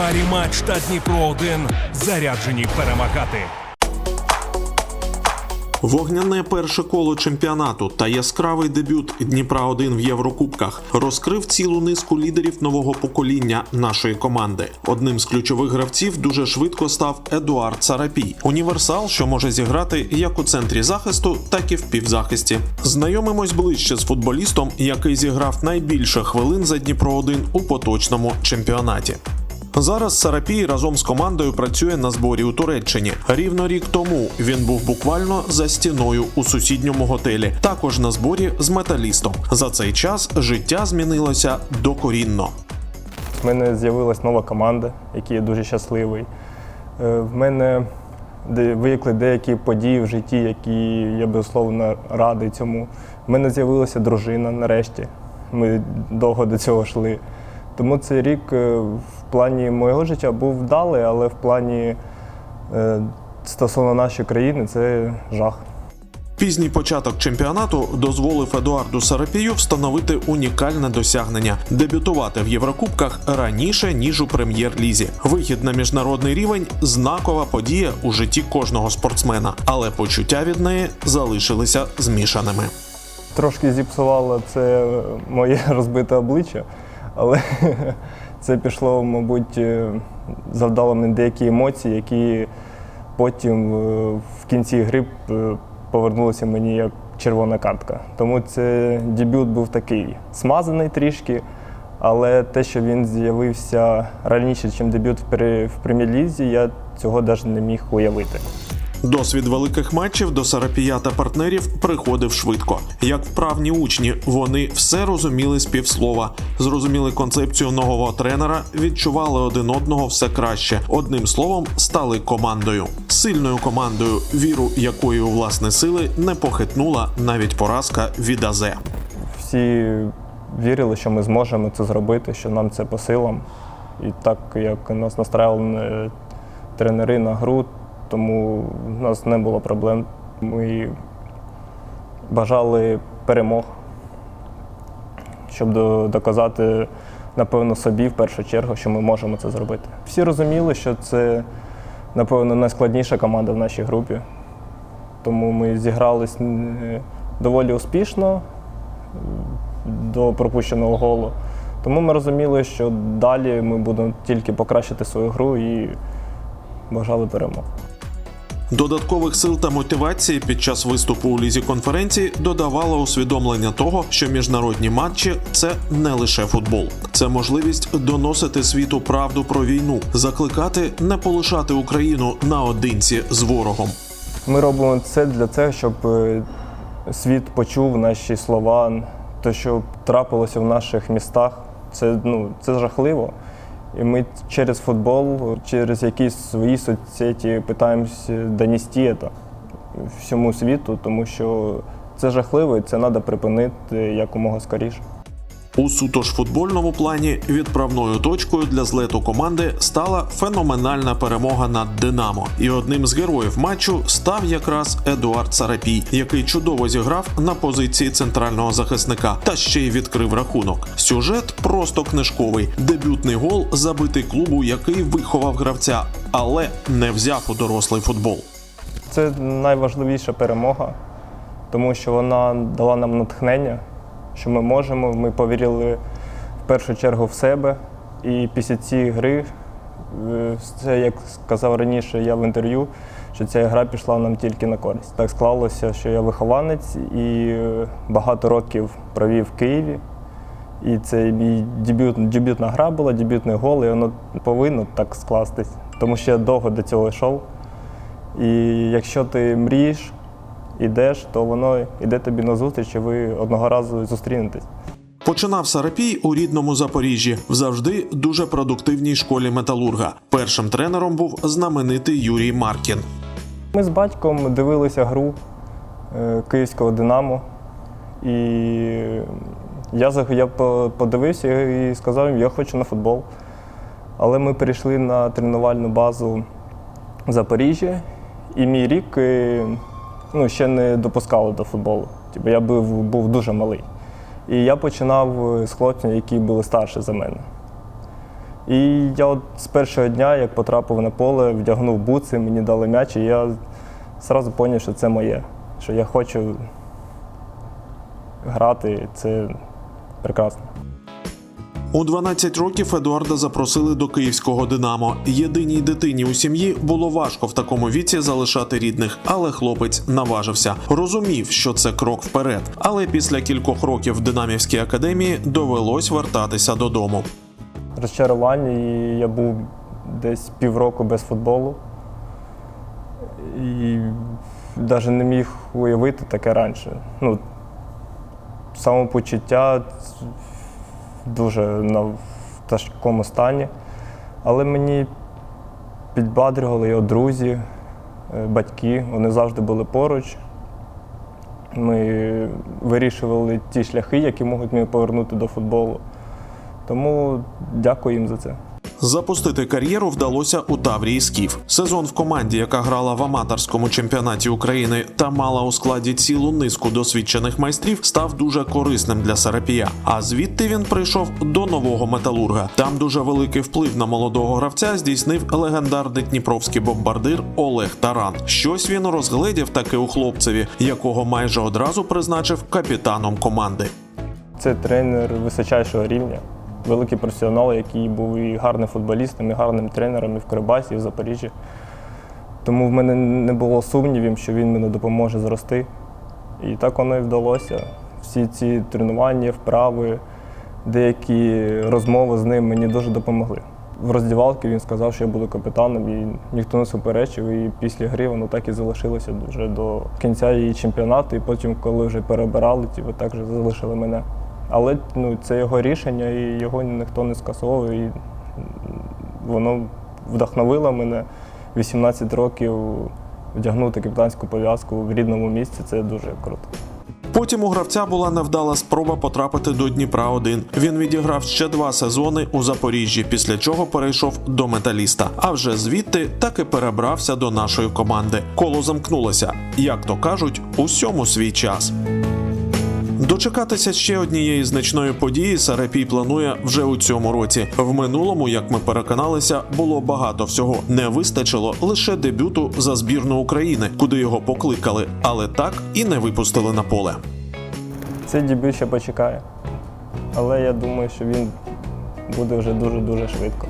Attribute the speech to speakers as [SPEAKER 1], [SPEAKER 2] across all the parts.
[SPEAKER 1] парі матч та Дніпро 1 заряджені перемагати.
[SPEAKER 2] Вогняне перше коло чемпіонату та яскравий дебют Дніпра 1 в Єврокубках розкрив цілу низку лідерів нового покоління нашої команди. Одним з ключових гравців дуже швидко став Едуард Сарапій, універсал, що може зіграти як у центрі захисту, так і в півзахисті. Знайомимось ближче з футболістом, який зіграв найбільше хвилин за Дніпро 1 у поточному чемпіонаті. Зараз Сарапій разом з командою працює на зборі у Туреччині. Рівно рік тому він був буквально за стіною у сусідньому готелі, також на зборі з металістом. За цей час життя змінилося докорінно.
[SPEAKER 3] В мене з'явилась нова команда, якій я дуже щасливий. Е, В мене виникли деякі події в житті, які я безусловно радий цьому. В мене з'явилася дружина нарешті. Ми довго до цього йшли. Тому цей рік е, в плані моєго життя був вдалий, але в плані е, стосовно нашої країни це жах.
[SPEAKER 2] Пізній початок чемпіонату дозволив Едуарду Сарапію встановити унікальне досягнення дебютувати в Єврокубках раніше ніж у прем'єр-лізі. Вихід на міжнародний рівень знакова подія у житті кожного спортсмена, але почуття від неї залишилися змішаними.
[SPEAKER 3] Трошки зіпсувало це моє розбите обличчя, але це пішло, мабуть, е, завдало мені деякі емоції, які потім е, в кінці гри е, повернулися мені як червона картка. Тому це дебют був такий смазаний трішки, але те, що він з'явився раніше, ніж дебют в пре- в прем'єр-лізі, я цього навіть не міг уявити.
[SPEAKER 2] Досвід великих матчів до Сарапія та партнерів приходив швидко. Як вправні учні, вони все розуміли з півслова, зрозуміли концепцію нового тренера, відчували один одного все краще. Одним словом, стали командою, сильною командою, віру якої у власне сили не похитнула навіть поразка від Азе.
[SPEAKER 3] всі вірили, що ми зможемо це зробити, що нам це по силам. І так як нас настраювали е, тренери на гру, тому в нас не було проблем. Ми бажали перемог, щоб доказати, напевно, собі в першу чергу, що ми можемо це зробити. Всі розуміли, що це, напевно, найскладніша команда в нашій групі. Тому ми зігрались доволі успішно до пропущеного голу. Тому ми розуміли, що далі ми будемо тільки покращити свою гру і бажали перемог.
[SPEAKER 2] Додаткових сил та мотивації під час виступу у лізі конференції додавало усвідомлення того, що міжнародні матчі це не лише футбол, це можливість доносити світу правду про війну, закликати не полишати Україну наодинці з ворогом.
[SPEAKER 3] Ми робимо це для того, щоб е, світ почув наші слова, те, що трапилося в наших містах. Це, ну, це жахливо. І ми через футбол, через якісь свої соцсеті намагаємося донести це всьому світу, тому що це жахливо і це треба припинити якомога скоріше.
[SPEAKER 2] У суто ж футбольному плані відправною точкою для злету команди стала феноменальна перемога над Динамо. І одним з героїв матчу став якраз Едуард Сарапій, який чудово зіграв на позиції центрального захисника та ще й відкрив рахунок. Сюжет просто книжковий. Дебютний гол забитий клубу, який виховав гравця, але не взяв у дорослий футбол.
[SPEAKER 3] Це найважливіша перемога, тому що вона дала нам натхнення, що ми можемо. Ми повірили в першу чергу в себе. І після цієї гри, е, це як сказав раніше я в інтерв'ю, що ця гра пішла нам тільки на користь. Так склалося, що я вихованець і е, багато років провів в Києві. І це мій дебют, дебютна гра була, дебютний гол, і воно повинно так скластись, тому що я довго до цього йшов. І якщо ти мрієш, ідеш, то воно йде тобі на зустріч, і ви одного разу зустрінетесь.
[SPEAKER 2] Починав Сарапій у рідному Запоріжжі в завжди дуже продуктивній школі металурга. Першим тренером був знаменитий Юрій Маркін.
[SPEAKER 3] Ми з батьком дивилися гру е, київського Динамо. І я, я подивився і сказав їм, я хочу на футбол. Але ми перейшли на тренувальну базу в Запоріжжі, і мій рік е, ну, ще не допускали до футболу. Типу, я був, був дуже малий. І я починав е, з хлопців, які були старші за мене. І я от з першого дня, як потрапив на поле, вдягнув буци, мені дали м'яч, і я одразу зрозумів, що це моє, що я хочу грати, і це прекрасно.
[SPEAKER 2] У 12 років Едуарда запросили до київського Динамо. Єдиній дитині у сім'ї було важко в такому віці залишати рідних, але хлопець наважився. Розумів, що це крок вперед. Але після кількох років в динамівській академії довелось вертатися додому.
[SPEAKER 3] розчарування, і я був десь півроку без футболу. І навіть не міг уявити таке раніше. Ну, самопочуття дуже на тяжкому стані. Але мені підбадрювали його друзі, е, батьки, вони завжди були поруч. Ми вирішували ті шляхи, які можуть мене повернути до футболу. Тому дякую їм за це.
[SPEAKER 2] Запустити кар'єру вдалося у Таврії Скіф. Сезон в команді, яка грала в аматорському чемпіонаті України та мала у складі цілу низку досвідчених майстрів, став дуже корисним для Сарапія. А звідти він прийшов до нового металурга. Там дуже великий вплив на молодого гравця здійснив легендарний дніпровський бомбардир Олег Таран. Щось він розгледів таки у хлопцеві, якого майже одразу призначив капітаном команди.
[SPEAKER 3] Це тренер височайшого рівня, великий професіонал, який був і гарним футболістом, і гарним тренером і в Кирибасі, і в Запоріжжі. Тому в мене не було сумнівів, що він мені допоможе зрости. І так воно і вдалося. Всі ці тренування, вправи, деякі розмови з ним мені дуже допомогли. В роздівалці він сказав, що я буду капітаном, і ніхто не суперечив. І після гри воно так і залишилося вже до кінця її чемпіонату. І потім, коли вже перебирали, ті ви також залишили мене. Але ну, це його рішення, і його ніхто не скасовував. І воно вдохновило мене 18 років вдягнути капітанську пов'язку в рідному місці. Це дуже круто.
[SPEAKER 2] Потім у гравця була невдала спроба потрапити до Дніпра 1 Він відіграв ще два сезони у Запоріжжі, після чого перейшов до металіста. А вже звідти так і перебрався до нашої команди. Коло замкнулося, як то кажуть, усьому свій час. Дочекатися ще однієї значної події Сарапій планує вже у цьому році. В минулому, як ми переконалися, було багато всього. Не вистачило лише дебюту за збірну України, куди його покликали, але так і не випустили на поле.
[SPEAKER 3] Цей дебют ще почекає. Але я думаю, що він буде вже дуже-дуже швидко.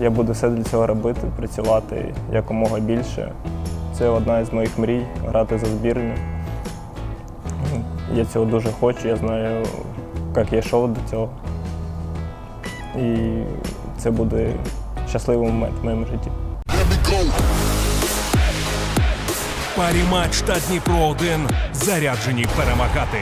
[SPEAKER 3] Я буду все для цього робити, працювати якомога більше. Це одна із моїх мрій грати за збірню. Я цього дуже хочу, я знаю, як я йшов до цього. І це буде щасливий момент в моєму житті.
[SPEAKER 1] Парі матч та Дніпро 1 заряджені перемагати.